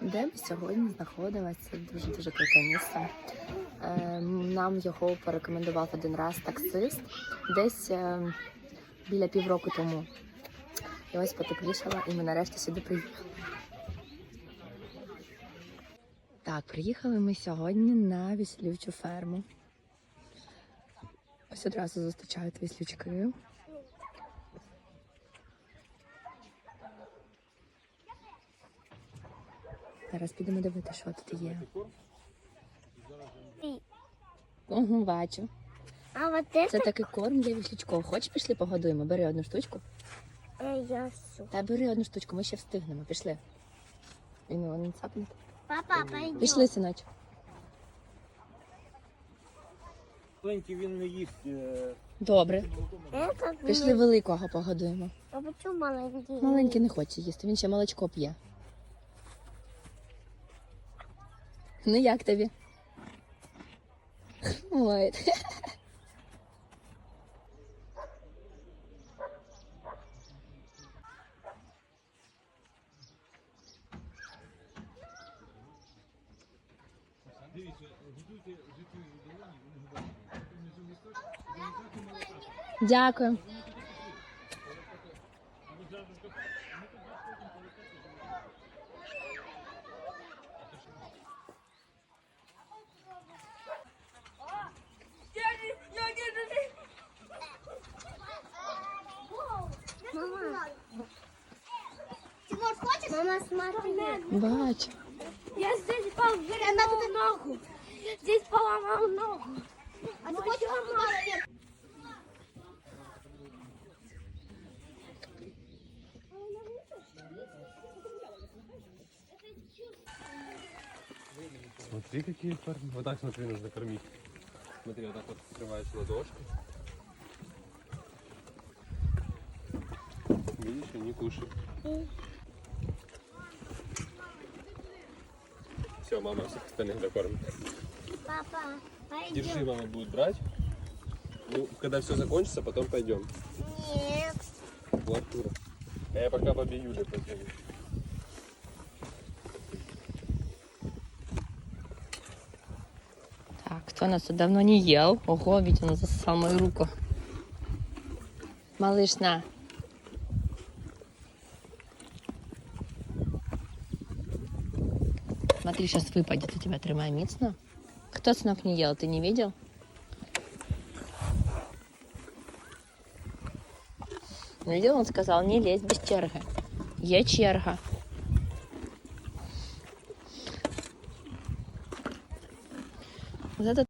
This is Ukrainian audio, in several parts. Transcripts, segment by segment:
де ми сьогодні знаходилися. Це дуже-дуже круте місце. Е, Нам його порекомендував один раз таксист десь е, біля півроку тому. І ось потеплішало, і ми нарешті сюди приїхали. Так, приїхали ми сьогодні на віслючу ферму. Ось одразу зустрічають віслючки. Зараз підемо дивитися, що тут є. Угу, бачу. А вот это Це такий корм для віслючков. Хочеш, пішли погодуємо? Бери одну штучку. э, я всё. Та бери одну штучку, ми ще встигнемо. Пішли. Він його не цапне. Папа, пойдем. Пішли, синочок. Маленький він не їсть. е, Добре. Это Пішли великого погодуємо. А почему маленький? Маленький не хоче їсти, він ще молочко п'є. Ну як тобі? Ой. Дякую. Смотри. Бачу. Я здесь поломал ногу. Здесь поломал ногу. А ты хочешь наверх? Смотри, какие формы. Вот так смотри, нужно кормить. Смотри, вот так вот открываешь ладошки. Видишь, они кушают. Все, мама всех остальных докормит. Папа, пойдем. Держи, мама будет брать. Ну, когда все закончится, потом пойдем. Нет. В Артура. А я пока бабе Юле позвоню. Так, кто нас тут давно не ел? Ого, Витя нас засосал мою руку. Малыш, на. Смотри, сейчас выпадет у тебя, тримай міцно. Кто сынок не ел, ты не видел? Видел, он сказал, не лезь без черги. Є черга. Вот это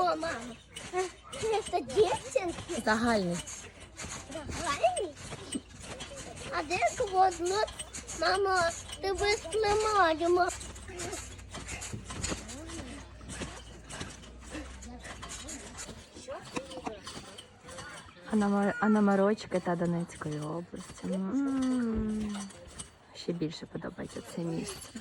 Это кого, мама? Это девчонки? Загальний. Загальні? А де квадрат? Мама, ти виснімаємо. Анамарочки та Донецької області. М. Ще більше подобається це місце.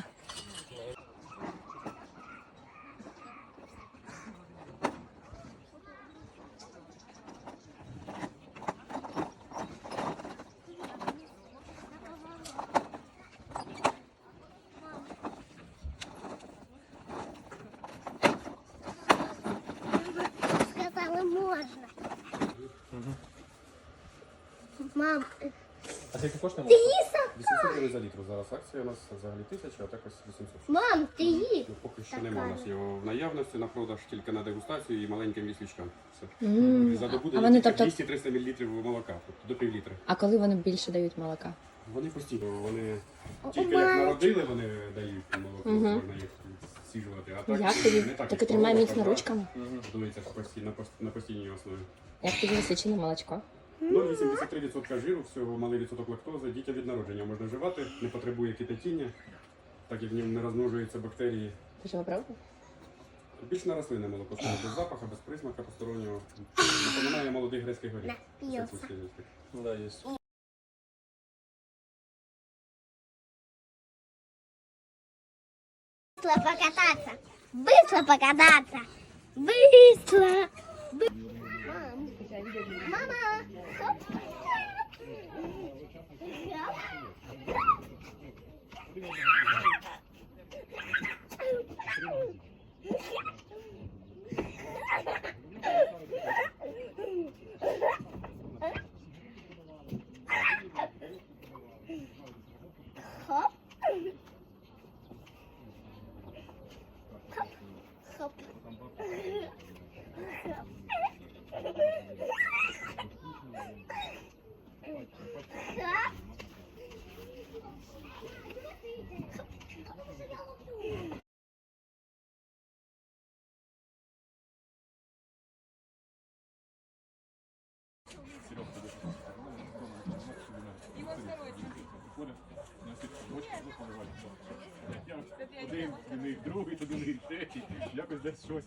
Сказали, можна. Мам, А скільки коштує? ти їсти? 800 гривень за літр. Зараз акція у нас взагалі 1000, а так ось 800. Мам, ти їсть? Ну, поки що немає у нас його в наявності на продаж, тільки на дегустацію і маленьким міслічкам. Все. М. За добу А вони, дають тобто, 200-300 мл молока, тобто до пів літри. а коли вони більше дають молока? Вони постійно, вони О, тільки як народили, вони дають молоко, Мгм. можна їх сіжувати. А так, Як не так, Так як тримай міцно ручками. Готується постійно, на на постійній основі. Як тобі насичене молочко? 0,83% жиру, всього малий відсоток лактози, дітям від народження можна вживати, не потребує кипятіння, так як в ньому не розмножуються бактерії. Ти ж правда? Більш на рослинне молоко, саме без запаху, без присмака постороннього. Напоминає молодий грецький горіх. Напівся. Це сухий такий. Да, є. Быстро покататься. Быстро покататься. Быстро. Бы- Gracias. Один, до них другий, до третій. Якось десь щось.